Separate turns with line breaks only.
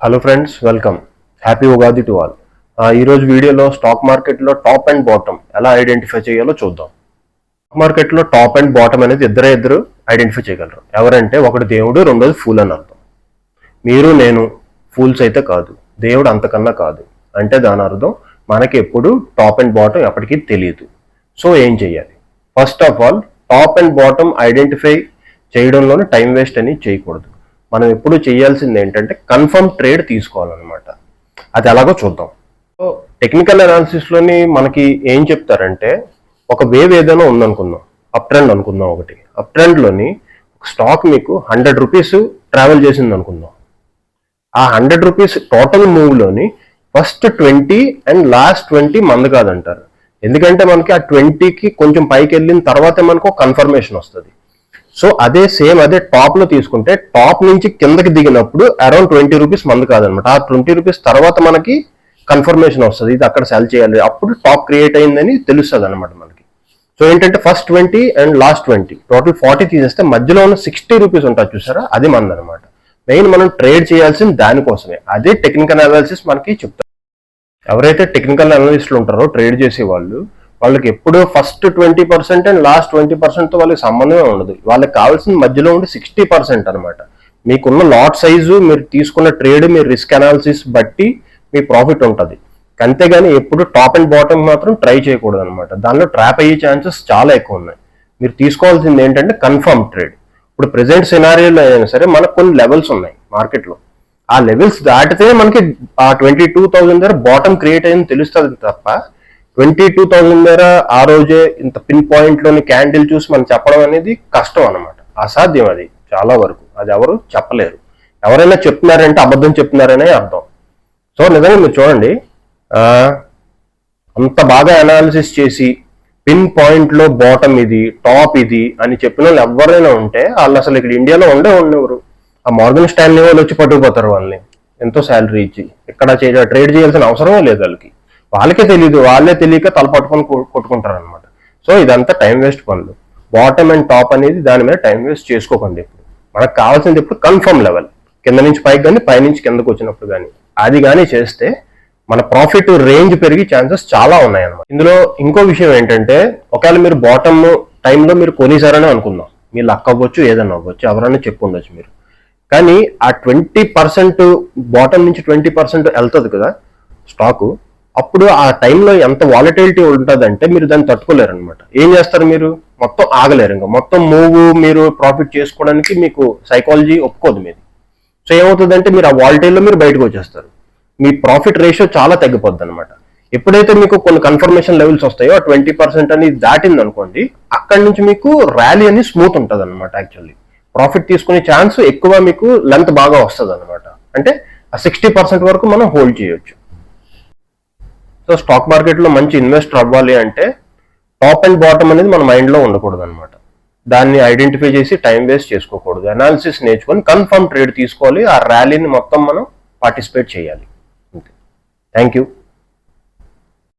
Hello friends welcome happy Ugadi to all ఈరోజు వీడియోలో stock మార్కెట్లో టాప్ అండ్ బాటమ్ ఎలా ఐడెంటిఫై చేయాలో చూద్దాం. స్టాక్ మార్కెట్లో టాప్ అండ్ బాటమ్ అనేది ఇద్దరే ఇద్దరు ఐడెంటిఫై చేయగలరు. ఎవరంటే ఒకటి దేవుడు రెండోది ఫూల్ అని అర్థం. మీరు నేను ఫూల్స్ అయితే కాదు. దేవుడు అంతకన్నా కాదు. అంటే దాని అర్థం మనకి ఎప్పుడు టాప్ అండ్ బాటమ్ ఎప్పటికీ తెలియదు. సో ఏం చేయాలి? First of all top and bottom identify చేయడంలోనే time waste అని చేయకూడదు. మనం ఎప్పుడు చేయాల్సింది ఏంటంటే కన్ఫర్మ్ ట్రేడ్ తీసుకోవాలన్నమాట. అది ఎలాగో చూద్దాం. సో టెక్నికల్ అనాలిసిస్లోని మనకి ఏం చెప్తారంటే ఒక వేవ్ ఏదైనా ఉందనుకుందాం. అప్ ట్రెండ్ అనుకుందాం ఒకటి. అప్ ట్రెండ్లోని స్టాక్ మీకు హండ్రెడ్ రూపీస్ ట్రావెల్ చేసింది అనుకుందాం ఆ hundred rupees total మూవ్లోని first twenty and last twenty మంది కాదంటారు. ఎందుకంటే మనకి ఆ ట్వంటీకి కొంచెం పైకి వెళ్ళిన తర్వాతే మనకు కన్ఫర్మేషన్ వస్తుంది. సో అదే సేమ్ అదే టాప్లో తీసుకుంటే టాప్ నుంచి కిందకి దిగినప్పుడు అరౌండ్ ట్వంటీ రూపీస్ మంది కాదనమాట. ఆ ట్వంటీ రూపీస్ తర్వాత మనకి కన్ఫర్మేషన్ వస్తుంది. ఇది అక్కడ సెల్ చేయాలి. అప్పుడు టాప్ క్రియేట్ అయిందని తెలుస్తుంది అనమాట మనకి. సో ఏంటంటే first twenty and last twenty. Total forty తీసేస్తే మధ్యలో ఉన్న సిక్స్టీ రూపీస్ ఉంటుంది చూసారా? అది మంది అనమాట మెయిన్ మనం ట్రేడ్ చేయాల్సింది దానికోసమే. అదే టెక్నికల్ అనాలిసిస్ మనకి చెప్తారు. ఎవరైతే టెక్నికల్ అనలిస్టులు ఉంటారో ట్రేడ్ చేసే వాళ్ళు వాళ్ళకి ఎప్పుడు first twenty percent and last twenty పర్సెంట్తో వాళ్ళకి సంబంధమే ఉండదు. వాళ్ళకి కావాల్సిన మధ్యలో ఉండి సిక్స్టీ పర్సెంట్ అనమాట మీకున్న లాట్ సైజు మీరు తీసుకున్న ట్రేడ్ మీ రిస్క్ అనాలిసిస్ బట్టి మీ ప్రాఫిట్ ఉంటుంది. అంతేగాని ఎప్పుడు టాప్ అండ్ బాటమ్ మాత్రం ట్రై చేయకూడదు అనమాట దానిలో ట్రాప్ అయ్యే ఛాన్సెస్ చాలా ఎక్కువ ఉన్నాయి. మీరు తీసుకోవాల్సింది ఏంటంటే కన్ఫర్మ్ ట్రేడ్ ఇప్పుడు ప్రెసెంట్ సినారియోలో అయినా సరే మనకు కొన్ని లెవెల్స్ ఉన్నాయి మార్కెట్లో ఆ లెవెల్స్ దాటితే మనకి ఆ ట్వంటీ టూ థౌసండ్ దగ్గర బాటమ్ క్రియేట్ అయింది తెలుస్తుంది తప్ప ట్వంటీ టూ థౌసండ్ దగ్గర ఆ రోజే ఇంత పిన్ పాయింట్లోని క్యాండిల్ చూసి మనం చెప్పడం అనేది కష్టం అనమాట అసాధ్యం అది చాలా వరకు. అది ఎవరు చెప్పలేరు. ఎవరైనా చెప్తున్నారంటే అబద్ధం చెప్తున్నారనే అర్థం. సో నిజంగా మీరు చూడండి అంత బాగా అనాలిసిస్ చేసి పిన్ పాయింట్లో బాటమ్ ఇది టాప్ ఇది అని చెప్పిన వాళ్ళు ఎవరైనా ఉంటే వాళ్ళు అసలు ఇక్కడ ఇండియాలో ఉండే ఉండేవారు ఆ మార్గన్ స్టాన్లీ వాళ్ళు వచ్చి పట్టుకుపోతారు వాళ్ళని. ఎంతో శాలరీ ఇచ్చి. ఇక్కడ ట్రేడ్ చేయాల్సిన అవసరమే లేదు వాళ్ళకి. వాళ్ళకే తెలియదు వాళ్ళే తెలియక తల పట్టుకొని కొట్టుకుంటారు అనమాట సో ఇదంతా టైం వేస్ట్ పనులు. బాటమ్ అండ్ టాప్ అనేది దాని మీద టైం వేస్ట్ చేసుకోకండి ఇప్పుడు మనకు కావాల్సింది ఇప్పుడు కన్ఫర్మ్ లెవెల్ కింద నుంచి పైకి కానీ పైనుంచి కిందకు వచ్చినప్పుడు కానీ. అది కానీ చేస్తే మన ప్రాఫిట్ రేంజ్ పెరిగే ఛాన్సెస్ చాలా ఉన్నాయి అన్నమాట ఇందులో ఇంకో విషయం ఏంటంటే ఒకవేళ మీరు బాటమ్ టైంలో మీరు కొనిసారని అనుకుందాం. మీ లక్ అవ్వచ్చు ఏదైనా అవ్వచ్చు ఎవరైనా చెప్పు ఉండొచ్చు మీరు. కానీ ఆ ట్వంటీ పర్సెంట్ బాటమ్ నుంచి ట్వంటీ పర్సెంట్ వెళ్తుంది కదా స్టాకు అప్పుడు ఆ టైంలో ఎంత వాలటిలిటీ ఉంటుందంటే మీరు దాన్ని తట్టుకోలేరు అనమాట ఏం చేస్తారు మీరు? మొత్తం ఆగలేరు ఇంకా. మొత్తం మూవ్ మీరు ప్రాఫిట్ చేసుకోవడానికి మీకు సైకాలజీ ఒప్పుకోదు మీది. సో ఏమవుతుందంటే మీరు ఆ వాలిటీలో మీరు బయటకు వచ్చేస్తారు. మీ ప్రాఫిట్ రేషియో చాలా తగ్గిపోద్ది అనమాట ఎప్పుడైతే మీకు కొన్ని కన్ఫర్మేషన్ లెవెల్స్ వస్తాయో ఆ ట్వంటీ పర్సెంట్ అనేది దాటింది అనుకోండి అక్కడి నుంచి మీకు ర్యాలీ అని స్మూత్ ఉంటుంది అనమాట యాక్చువల్లీ ప్రాఫిట్ తీసుకునే ఛాన్స్ ఎక్కువ మీకు లెంత్ బాగా వస్తుంది అనమాట అంటే ఆ సిక్స్టీ పర్సెంట్ వరకు మనం హోల్డ్ చేయొచ్చు. సో స్టాక్ మార్కెట్లో మంచి ఇన్వెస్టర్ అవ్వాలి అంటే టాప్ అండ్ బాటమ్ అనేది మన మైండ్లో ఉండకూడదు అనమాట దాన్ని ఐడెంటిఫై చేసి టైం వేస్ట్ చేసుకోకూడదు. అనాలిసిస్ నేర్చుకొని కన్ఫర్మ్ ట్రేడ్ తీసుకోవాలి. ఆ ర్యాలీని మొత్తం మనం పార్టిసిపేట్ చేయాలి. Thank you